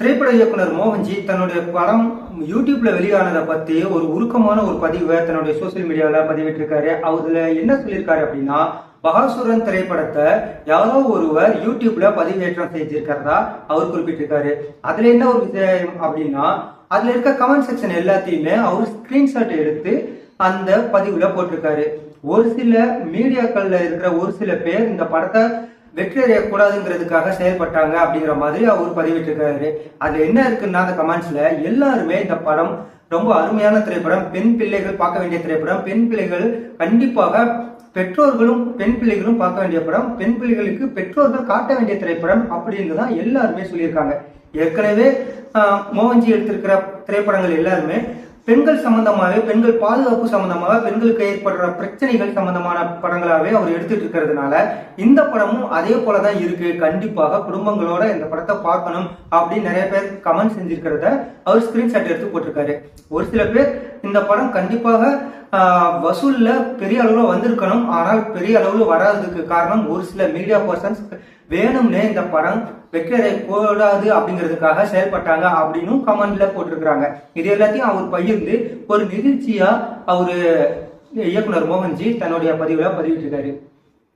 திரைப்பட இயக்குனர் மோகன்ஜி தன்னுடைய படம் யூடியூப்ல வெளியானதை பத்தி ஒரு உருக்கமான ஒரு பதிவை தன்னுடைய சோசியல் மீடியாவில் பதிவிட்டிருக்காரு. அதுல என்ன சொல்லியிருக்காரு அப்படின்னா பகாசுரன் திரைப்படத்தை யாரோ ஒருவர் யூடியூப்ல பதிவேற்றம் செஞ்சிருக்கிறதா அவர் குறிப்பிட்டிருக்காரு. அதுல என்ன ஒரு விஷயம் அப்படின்னா அதுல இருக்க கமெண்ட் செக்ஷன் எல்லாத்தையுமே அவர் ஸ்கிரீன்ஷாட் எடுத்து அந்த பதிவுல போட்டிருக்காரு. ஒரு சில மீடியாக்கள்ல இருக்கிற ஒரு சில பேர் இந்த படத்தை வெற்றி அடையக்கூடாதுங்கிறதுக்காக செயல்பட்டாங்க அப்படிங்கிற மாதிரி அவர் பதிவிட்டிருக்காரு அதுல என்ன இருக்குன்னா அந்த கமெண்ட்ஸ்ல எல்லாருமே இந்த படம் ரொம்ப அருமையான திரைப்படம் பெண் பிள்ளைகள் பார்க்க வேண்டிய திரைப்படம் பெண் பிள்ளைகள் கண்டிப்பாக பெற்றோர்களும் பெண் பிள்ளைகளும் பார்க்க வேண்டிய படம் பெண் பிள்ளைகளுக்கு பெற்றோர்கள் காட்ட வேண்டிய திரைப்படம் அப்படின்னு தான் எல்லாருமே சொல்லியிருக்காங்க. ஏற்கனவே மோகன்ஜி எடுத்திருக்கிற திரைப்படங்கள் எல்லாருமே பெண்கள் சம்பந்தமாகவே பெண்கள் பாதுகாப்பு சம்பந்தமாக பெண்களுக்கு ஏற்படுற பிரச்சனைகள் சம்பந்தமான படங்களாவே அவர் எடுத்துட்டு இருக்கிறதுனால இந்த படமும் அதே போலதான் இருக்கு. கண்டிப்பாக குடும்பங்களோட இந்த படத்தை பார்க்கணும் அப்படின்னு நிறைய பேர் கமெண்ட் செஞ்சிருக்கிறத அவர் ஸ்கிரீன்ஷாட் எடுத்து போட்டிருக்காரு. ஒரு சில பேர் இந்த படம் கண்டிப்பாக வசூலில் பெரிய அளவில் வந்திருக்கணும். ஆனால் பெரிய அளவில் வராததுக்கு காரணம் ஒரு சில மீடியா பர்சன்ஸ் வேணும்னே இந்த படம் வைக்கிறதை கூடாது அப்படிங்கிறதுக்காக செயல்பட்டாங்க அப்படின்னு கமெண்ட்ல போட்டிருக்கிறாங்க. இது எல்லாத்தையும் அவர் பகிர்ந்து ஒரு நிகழ்ச்சியா அவரு இயக்குனர் மோகன்ஜி தன்னுடைய பதிவுல பதிவிட்டிருக்காரு.